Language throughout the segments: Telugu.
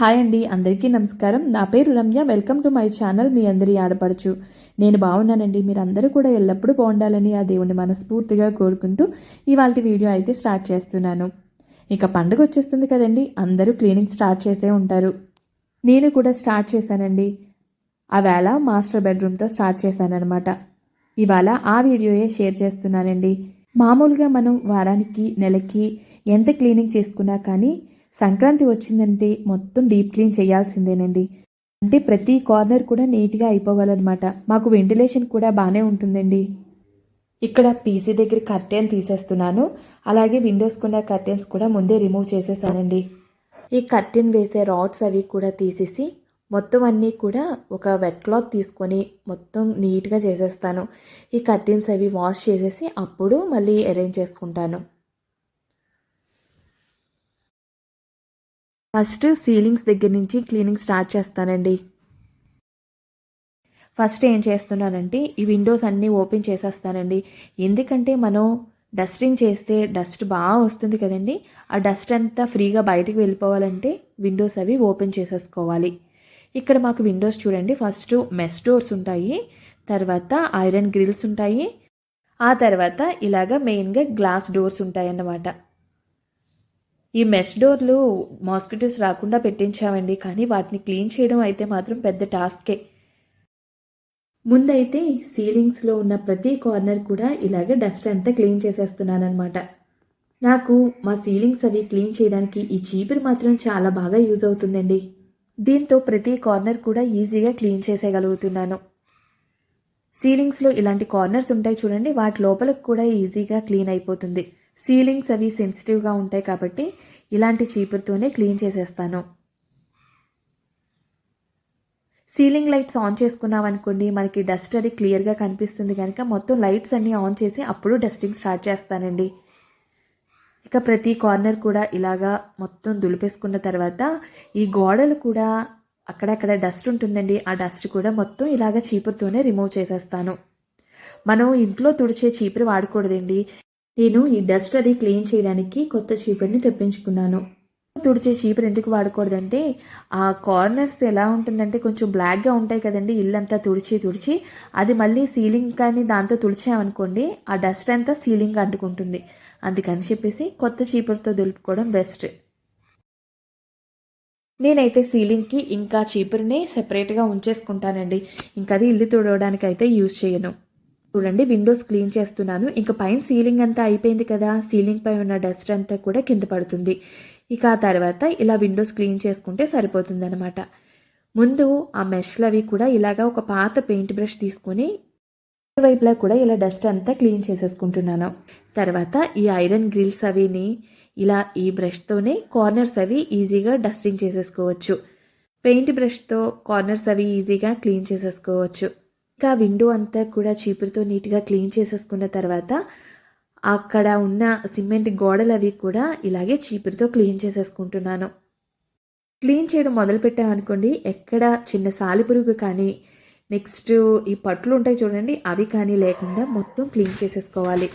హాయ్ అండి అందరికీ నమస్కారం. నా పేరు Ramya. Welcome to my channel. మీ అందరి ఆడపడుచు. నేను బాగున్నానండి. మీరందరూ కూడా ఎల్లప్పుడూ బాగుండాలని ఆ దేవుని మనస్ఫూర్తిగా కోరుకుంటూ ఇవాళ వీడియో అయితే స్టార్ట్ చేస్తున్నాను. ఇక పండుగ వచ్చేస్తుంది కదండి. అందరూ క్లీనింగ్ స్టార్ట్ చేసే ఉంటారు. నేను కూడా స్టార్ట్ చేశానండి. ఆవేళ మాస్టర్ బెడ్రూమ్తో స్టార్ట్ చేశానన్నమాట. ఇవాళ ఆ వీడియోయే షేర్ చేస్తున్నానండి. మామూలుగా మనం వారానికి నెలకి ఎంత క్లీనింగ్ చేసుకున్నా కానీ సంక్రాంతి వచ్చిందంటే మొత్తం డీప్ క్లీన్ చేయాల్సిందేనండి. అంటే ప్రతి కార్నర్ కూడా నీట్గా అయిపోవాలన్నమాట. మాకు వెంటిలేషన్ కూడా బాగానే ఉంటుందండి. ఇక్కడ పీసీ దగ్గర కర్టెన్ తీసేస్తున్నాను. అలాగే విండోస్ కున్న కర్టెన్స్ కూడా ముందే రిమూవ్ చేసేసానండి. ఈ కర్టెన్ వేసే రాడ్స్ అవి కూడా తీసేసి మొత్తం అన్నీ కూడా ఒక వెట్ క్లాత్ తీసుకొని మొత్తం నీట్గా చేసేస్తాను. ఈ కర్టెన్స్ అవి వాష్ చేసేసి అప్పుడు మళ్ళీ అరేంజ్ చేసుకుంటాను. ఫస్ట్ సీలింగ్స్ దగ్గర నుంచి క్లీనింగ్ స్టార్ట్ చేస్తానండి. ఫస్ట్ ఏం చేస్తున్నానంటే ఈ విండోస్ అన్నీ ఓపెన్ చేసేస్తానండి. ఎందుకంటే మనం డస్టింగ్ చేస్తే డస్ట్ బాగా వస్తుంది కదండి. ఆ డస్ట్ అంతా ఫ్రీగా బయటకు వెళ్ళిపోవాలంటే విండోస్ అవి ఓపెన్ చేసేసుకోవాలి. ఇక్కడ మాకు విండోస్ చూడండి. ఫస్ట్ మెస్ డోర్స్ ఉంటాయి. తర్వాత ఐరన్ గ్రిల్స్ ఉంటాయి. ఆ తర్వాత ఇలాగ మెయిన్గా గ్లాస్ డోర్స్ ఉంటాయి అన్నమాట ఈ మెష్ డోర్లు మాస్కిటోస్ రాకుండా పెట్టించామండి కానీ వాటిని క్లీన్ చేయడం అయితే మాత్రం పెద్ద టాస్కే. ముందైతే సీలింగ్స్లో ఉన్న ప్రతి కార్నర్ కూడా ఇలాగే డస్ట్ అంతా క్లీన్ చేసేస్తున్నాను అనమాట నాకు మా సీలింగ్స్ అవి క్లీన్ చేయడానికి ఈ చీపురు మాత్రం చాలా బాగా యూజ్ అవుతుందండి. దీంతో ప్రతి కార్నర్ కూడా ఈజీగా క్లీన్ చేసేయగలుగుతున్నాను. సీలింగ్స్లో ఇలాంటి కార్నర్స్ ఉంటాయి చూడండి వాటి లోపలకు కూడా ఈజీగా క్లీన్ అయిపోతుంది. సీలింగ్స్ అవి సెన్సిటివ్గా ఉంటాయి కాబట్టి ఇలాంటి చీపురుతోనే క్లీన్ చేసేస్తాను. సీలింగ్ లైట్స్ ఆన్ చేసుకున్నాం అనుకోండి మనకి డస్ట్ అది క్లియర్గా కనిపిస్తుంది కనుక మొత్తం లైట్స్ అన్నీ ఆన్ చేసి అప్పుడు డస్టింగ్ స్టార్ట్ చేస్తానండి. ఇక ప్రతి కార్నర్ కూడా ఇలాగా మొత్తం దులిపేసుకున్న తర్వాత ఈ గోడలు కూడా అక్కడక్కడ డస్ట్ ఉంటుందండి. ఆ డస్ట్ కూడా మొత్తం ఇలాగ చీపురుతోనే రిమూవ్ చేసేస్తాను. మనం ఇంట్లో తుడిచే చీపురు వాడకూడదండి. నేను ఈ డస్ట్ అది క్లీన్ చేయడానికి కొత్త చీపుర్ని తెప్పించుకున్నాను. తుడిచే చీపురు ఎందుకు వాడకూడదంటే ఆ కార్నర్స్ ఎలా ఉంటుందంటే కొంచెం బ్లాక్గా ఉంటాయి కదండి ఇల్లంతా తుడిచి తుడిచి అది మళ్ళీ సీలింగ్ కానీ దాంతో తుడిచామనుకోండి ఆ డస్ట్ అంతా సీలింగ్ అంటుకుంటుంది. అందుకని చెప్పేసి కొత్త చీపురుతో దులుపుకోవడం బెస్ట్. నేనైతే సీలింగ్కి ఇంకా చీపురుని సెపరేట్గా ఉంచేసుకుంటానండి. ఇంకా అది ఇల్లు తుడవడానికి అయితే యూజ్ చేయను. చూడండి విండోస్ క్లీన్ చేస్తున్నాను. ఇంకా పైన సీలింగ్ అంతా అయిపోయింది కదా. సీలింగ్ పై ఉన్న డస్ట్ అంతా కూడా కింద పడుతుంది. ఇక ఆ తర్వాత ఇలా విండోస్ క్లీన్ చేసుకుంటే సరిపోతుంది అనమాట ముందు ఆ మెష్లు అవి కూడా ఇలాగా ఒక పాత పెయింట్ బ్రష్ తీసుకొని వైపులా కూడా ఇలా డస్ట్ అంతా క్లీన్ చేసేసుకుంటున్నాను. తర్వాత ఈ ఐరన్ గ్రిల్స్ అవిని ఇలా ఈ బ్రష్తోనే కార్నర్స్ అవి ఈజీగా డస్టింగ్ చేసేసుకోవచ్చు. పెయింట్ బ్రష్తో కార్నర్స్ అవి ఈజీగా క్లీన్ చేసేసుకోవచ్చు. ఇంకా విండో అంతా కూడా చీపురుతో నీట్గా క్లీన్ చేసేసుకున్న తర్వాత అక్కడ ఉన్న సిమెంట్ గోడలు అవి కూడా ఇలాగే చీపురుతో క్లీన్ చేసేసుకుంటున్నాను. క్లీన్ చేయడం మొదలు పెట్టామనుకోండి ఎక్కడ చిన్న సాలిపురుగు కానీ నెక్స్ట్ ఈ పట్లు ఉంటాయి చూడండి అవి కానీ లేకుండా మొత్తం క్లీన్ చేసేసుకోవాలి.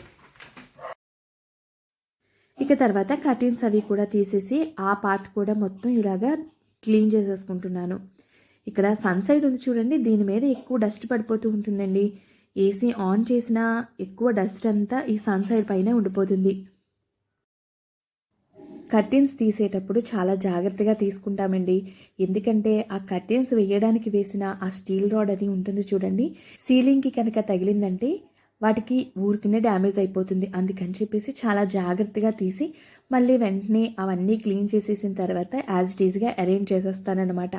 ఇక తర్వాత కర్టీన్స్ అవి కూడా తీసేసి ఆ పార్ట్ కూడా మొత్తం ఇలాగా క్లీన్ చేసేసుకుంటున్నాను. ఇక్కడ సన్ సైడ్ ఉంది చూడండి దీని మీద ఎక్కువ డస్ట్ పడిపోతూ ఉంటుందండి. ఏసీ ఆన్ చేసినా ఎక్కువ డస్ట్ అంతా ఈ సన్ సైడ్ పైనే ఉండిపోతుంది. కర్టెన్స్ తీసేటప్పుడు చాలా జాగ్రత్తగా తీసుకుంటామండి. ఎందుకంటే ఆ కర్టెన్స్ వేయడానికి వేసిన ఆ స్టీల్ రాడ్ అది ఉంటుంది చూడండి. సీలింగ్కి కనుక తగిలిందంటే వాటికి ఊరికినే డ్యామేజ్ అయిపోతుంది. అందుకని చెప్పేసి చాలా జాగ్రత్తగా తీసి మళ్ళీ వెంటనే అవన్నీ క్లీన్ చేసేసిన తర్వాత యాజ్ ఇట్ ఈజ్గా అరేంజ్ చేసేస్తానన్నమాట.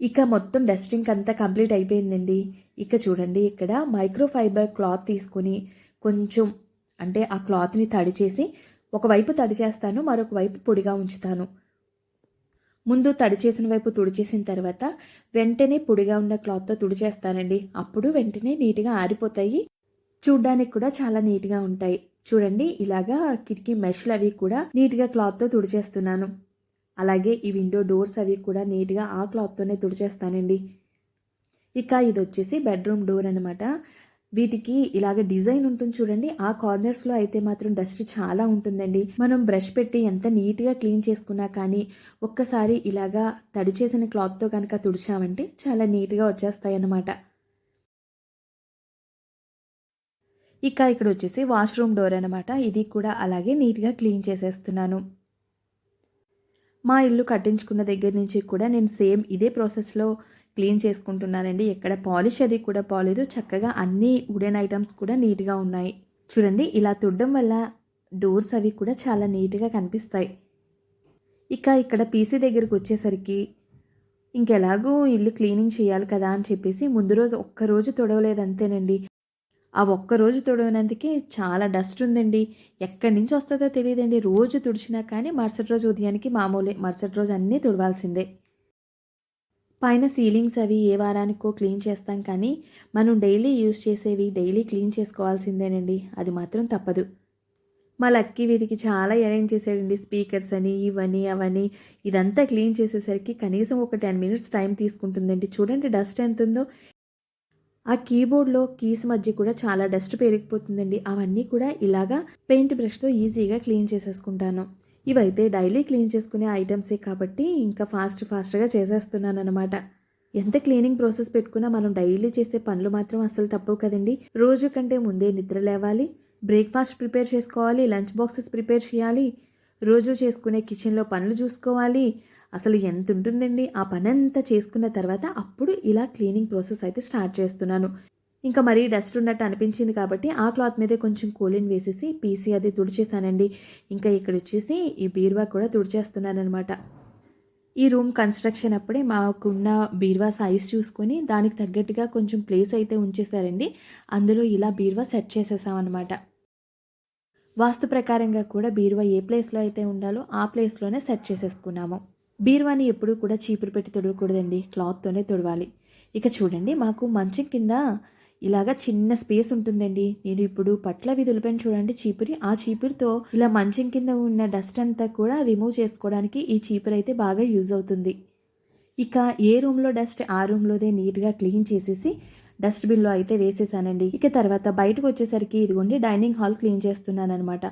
ఇక మొత్తం డస్టింగ్ అంతా కంప్లీట్ అయిపోయిందండి. ఇక చూడండి ఇక్కడ మైక్రోఫైబర్ క్లాత్ తీసుకొని కొంచెం అంటే ఆ క్లాత్ని తడి చేసి ఒకవైపు తడి చేస్తాను మరొక వైపు పొడిగా ఉంచుతాను. ముందు తడి చేసిన వైపు తుడిచేసిన తర్వాత వెంటనే పొడిగా ఉన్న క్లాత్తో తుడిచేస్తానండి అప్పుడు వెంటనే నీట్గా ఆరిపోతాయి. చూడ్డానికి కూడా చాలా నీట్గా ఉంటాయి. చూడండి ఇలాగా కిటికీ మెష్లు అవి కూడా నీట్గా క్లాత్తో తుడిచేస్తున్నాను అలాగే ఈ విండో డోర్స్ అవి కూడా నీట్గా ఆ క్లాత్తోనే తుడిచేస్తానండి. ఇక ఇది వచ్చేసి బెడ్రూమ్ డోర్ అనమాట వీటికి ఇలాగ డిజైన్ ఉంటుంది చూడండి. ఆ కార్నర్స్లో అయితే మాత్రం డస్ట్ చాలా ఉంటుందండి. మనం బ్రష్ పెట్టి ఎంత నీట్గా క్లీన్ చేసుకున్నా కానీ ఒక్కసారి ఇలాగా తడి చేసిన క్లాత్తో కనుక తుడిచామంటే చాలా నీట్గా వచ్చేస్తాయి అన్నమాట ఇక ఇక్కడ వచ్చేసి వాష్రూమ్ డోర్ అనమాట ఇది కూడా అలాగే నీట్గా క్లీన్ చేసేస్తున్నాను. మా ఇల్లు కట్టించుకున్న దగ్గర నుంచి కూడా నేను సేమ్ ఇదే ప్రాసెస్లో క్లీన్ చేసుకుంటున్నానండి. ఎక్కడ పాలిష్ అది కూడా పోలేదు. చక్కగా అన్ని వుడెన్ ఐటమ్స్ కూడా నీట్గా ఉన్నాయి. చూడండి ఇలా తుడడం వల్ల డోర్స్ అవి కూడా చాలా నీట్గా కనిపిస్తాయి. ఇక ఇక్కడ పీసీ దగ్గరకు వచ్చేసరికి ఇంకెలాగూ ఇల్లు క్లీనింగ్ చేయాలి కదా అని చెప్పేసి ముందు రోజు ఒక్కరోజు తొడవలేదు అంతేనండి ఆ ఒక్కరోజు తుడవనందుకే చాలా డస్ట్ ఉందండి. ఎక్కడి నుంచి వస్తుందో తెలియదండి. రోజు తుడిచినా కానీ మరుసటి రోజు ఉదయానికి మామూలే మరుసటి రోజు అన్నీ తుడవాల్సిందే. పైన సీలింగ్స్ అవి ఏ వారానికో క్లీన్ చేస్తాం కానీ మనం డైలీ యూజ్ చేసేవి డైలీ క్లీన్ చేసుకోవాల్సిందేనండి. అది మాత్రం తప్పదు. మా లక్కీ వీరికి చాలా అరేంజ్ చేసాడండి స్పీకర్స్ అని ఇవని అవని. ఇదంతా క్లీన్ చేసేసరికి కనీసం ఒక టెన్ మినిట్స్ టైం తీసుకుంటుందండి. చూడండి డస్ట్ ఎంత ఉందో ఆ కీబోర్డ్లో కీస్ మధ్య కూడా చాలా డస్ట్ పెరిగిపోతుందండి. అవన్నీ కూడా ఇలాగా పెయింట్ బ్రష్తో ఈజీగా క్లీన్ చేసేసుకుంటాను. ఇవైతే డైలీ క్లీన్ చేసుకునే ఐటమ్సే కాబట్టి ఇంకా ఫాస్ట్ ఫాస్ట్గా చేసేస్తున్నాను అనమాట ఎంత క్లీనింగ్ ప్రాసెస్ పెట్టుకున్నా మనం డైలీ చేసే పనులు మాత్రం అసలు తప్పవు కదండి. రోజు కంటే ముందే నిద్ర లేవాలి బ్రేక్ఫాస్ట్ ప్రిపేర్ చేసుకోవాలి లంచ్ బాక్సెస్ ప్రిపేర్ చేయాలి రోజు చేసుకునే కిచెన్లో పనులు చూసుకోవాలి. అసలు ఎంత ఉంటుందండి? ఆ పని అంతా చేసుకున్న తర్వాత అప్పుడు ఇలా క్లీనింగ్ ప్రాసెస్ అయితే స్టార్ట్ చేస్తున్నాను. ఇంకా మరీ డస్ట్ ఉన్నట్టు అనిపించింది కాబట్టి ఆ క్లాత్ మీదే కొంచెం కూలిన్ వేసేసి పీసీ అది తుడిచేసానండి ఇంకా ఇక్కడ వచ్చేసి ఈ బీరువా కూడా తుడిచేస్తున్నానమాట ఈ రూమ్ కన్స్ట్రక్షన్ అప్పుడే మాకున్న బీరువా సైజ్ చూసుకొని దానికి తగ్గట్టుగా కొంచెం ప్లేస్ అయితే ఉంచేసారండి అందులో ఇలా బీరువా సెట్ చేసేసామన్నమాట. వాస్తు ప్రకారంగా కూడా బీరువా ఏ ప్లేస్లో అయితే ఉండాలో ఆ ప్లేస్లోనే సెట్ చేసేసుకున్నాము. బీరువాని ఎప్పుడూ కూడా చీపురు పెట్టి తొడవకూడదండి. క్లాత్తోనే తొడవాలి. ఇక చూడండి మాకు మంచం కింద ఇలాగా చిన్న స్పేస్ ఉంటుందండి. నేను ఇప్పుడు పట్ల విధులపైన చూడండి చీపురి ఆ చీపురితో ఇలా మంచం కింద ఉన్న డస్ట్ అంతా కూడా రిమూవ్ చేసుకోవడానికి ఈ చీపురు అయితే బాగా యూజ్ అవుతుంది. ఇక ఏ రూమ్లో డస్ట్ ఆ రూమ్లోదే నీట్గా క్లీన్ చేసేసి డస్ట్బిన్లో అయితే వేసేసానండి. ఇక తర్వాత బయటకు వచ్చేసరికి ఇదిగోండి డైనింగ్ హాల్ క్లీన్ చేస్తున్నాను అనమాట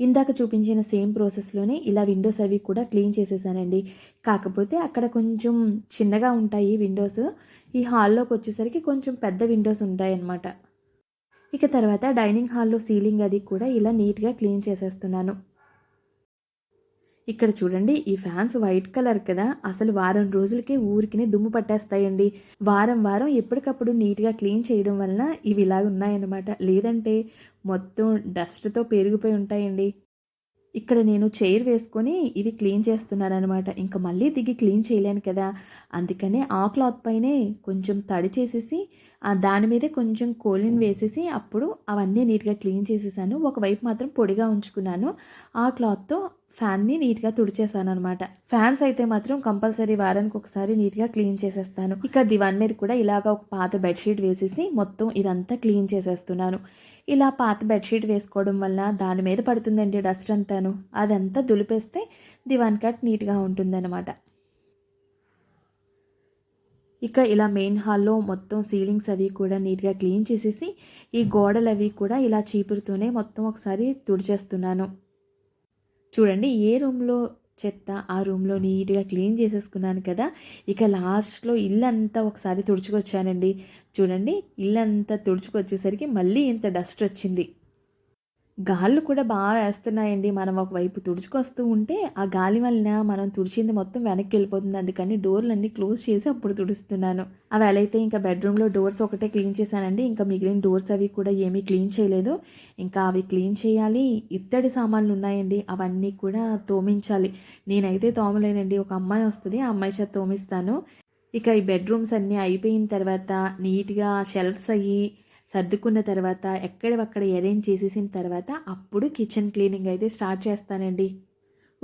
ఇందాక చూపించిన సేమ్ ప్రాసెస్లోనే ఇలా విండోస్ అవి కూడా క్లీన్ చేసేసానండి. కాకపోతే అక్కడ కొంచెం చిన్నగా ఉంటాయి విండోస్. ఈ హాల్లోకి వచ్చేసరికి కొంచెం పెద్ద విండోస్ ఉంటాయి అన్నమాట ఇక తర్వాత డైనింగ్ హాల్లో సీలింగ్ అది కూడా ఇలా నీట్గా క్లీన్ చేసేస్తున్నాను. ఇక్కడ చూడండి ఈ ఫ్యాన్స్ వైట్ కలర్ కదా. అసలు వారం రోజులకే ఊరికినే దుమ్ము పట్టేస్తాయండి. వారం వారం ఎప్పటికప్పుడు నీట్గా క్లీన్ చేయడం వలన ఇవి ఇలాగ ఉన్నాయన్నమాట. లేదంటే మొత్తం డస్ట్తో పెరిగిపోయి ఉంటాయండి. ఇక్కడ నేను చైర్ వేసుకొని ఇవి క్లీన్ చేస్తున్నానమాట అనమాట ఇంకా మళ్ళీ దిగి క్లీన్ చేయలేను కదా. అందుకనే ఆ క్లాత్ పైనే కొంచెం తడి చేసేసి దాని మీదే కొంచెం కోలిన్ వేసేసి అప్పుడు అవన్నీ నీట్గా క్లీన్ చేసేసాను. ఒకవైపు మాత్రం పొడిగా ఉంచుకున్నాను. ఆ క్లాత్తో ఫ్యాన్ని నీట్గా తుడిచేసాను అనమాట ఫ్యాన్స్ అయితే మాత్రం కంపల్సరీ వారానికి ఒకసారి నీట్గా క్లీన్ చేసేస్తాను. ఇక దివాన్ మీద కూడా ఇలాగ ఒక పాత బెడ్షీట్ వేసేసి మొత్తం ఇదంతా క్లీన్ చేసేస్తున్నాను. ఇలా పాత బెడ్షీట్ వేసుకోవడం వల్ల దాని మీద పడుతుందండి డస్ట్ అంతాను. అదంతా దులిపేస్తే దివాన్ కట్ నీట్గా ఉంటుందన్నమాట. ఇక ఇలా మెయిన్ హాల్లో మొత్తం సీలింగ్స్ అవి కూడా నీట్గా క్లీన్ చేసేసి ఈ గోడలు అవి కూడా ఇలా చీపురుతోనే మొత్తం ఒకసారి తుడిచేస్తున్నాను. చూడండి ఏ రూమ్లో చెత్త ఆ రూమ్లో నీట్గా క్లీన్ చేసేసుకున్నాను కదా ఇక లాస్ట్లో ఇల్లంతా ఒకసారి తుడుచుకొచ్చానండి. చూడండి ఇల్లంతా తుడుచుకొచ్చేసరికి మళ్ళీ ఇంత డస్ట్ వచ్చింది. గాళ్ళు కూడా బాగా వేస్తున్నాయండి. మనం ఒకవైపు తుడుచుకొస్తూ ఉంటే ఆ గాలి వలన మనం తుడిచింది మొత్తం వెనక్కి వెళ్ళిపోతుంది అందుకని డోర్లన్నీ క్లోజ్ చేసి అప్పుడు తుడుస్తున్నాను. అవి ఎలా అయితే ఇంకా బెడ్రూమ్లో డోర్స్ ఒకటే క్లీన్ చేశానండి. ఇంకా మిగిలిన డోర్స్ అవి కూడా ఏమీ క్లీన్ చేయలేదు. ఇంకా అవి క్లీన్ చేయాలి. ఇత్తడి సామాన్లు ఉన్నాయండి. అవన్నీ కూడా తోమించాలి. నేనైతే తోమలేనండి. ఒక అమ్మాయి వస్తుంది. ఆ అమ్మాయి చేత తోమిస్తాను. ఇక ఈ బెడ్రూమ్స్ అన్నీ అయిపోయిన తర్వాత నీట్గా షెల్ఫ్స్ అయ్యి సర్దుకున్న తర్వాత ఎక్కడవక్కడ అరేంజ్ చేసేసిన తర్వాత అప్పుడు కిచెన్ క్లీనింగ్ అయితే స్టార్ట్ చేస్తానండి.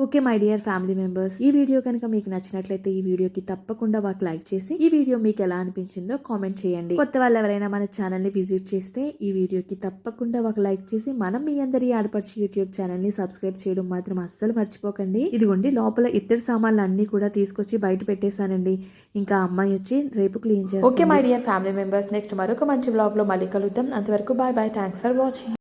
Okay my dear family members. ఈ వీడియో కనుక మీకు నచ్చినట్లయితే ఈ వీడియోకి తప్పకుండా ఒక లైక్ చేసి ఈ వీడియో మీకు ఎలా అనిపించిందో కామెంట్ చేయండి. కొత్త వాళ్ళు ఎవరైనా మన ఛానల్ని విజిట్ చేస్తే ఈ వీడియోకి తప్పకుండా ఒక లైక్ చేసి మనం మీ అందరి ఆడపడిచి యూట్యూబ్ ఛానల్ని సబ్స్క్రైబ్ చేయడం మాత్రం అస్సలు మర్చిపోకండి. ఇదిగోండి లోపల ఇద్దరు సామాన్లు అన్ని కూడా తీసుకొచ్చి బయట పెట్టేశానండి. ఇంకా అమ్మాయి వచ్చి రేపు క్లీన్ చేస్తాం okay my dear family members. Next మరొక మంచి బ్లాగ్లో మళ్ళీ కలుద్దాం. అంతవరకు bye bye. Thanks for watching.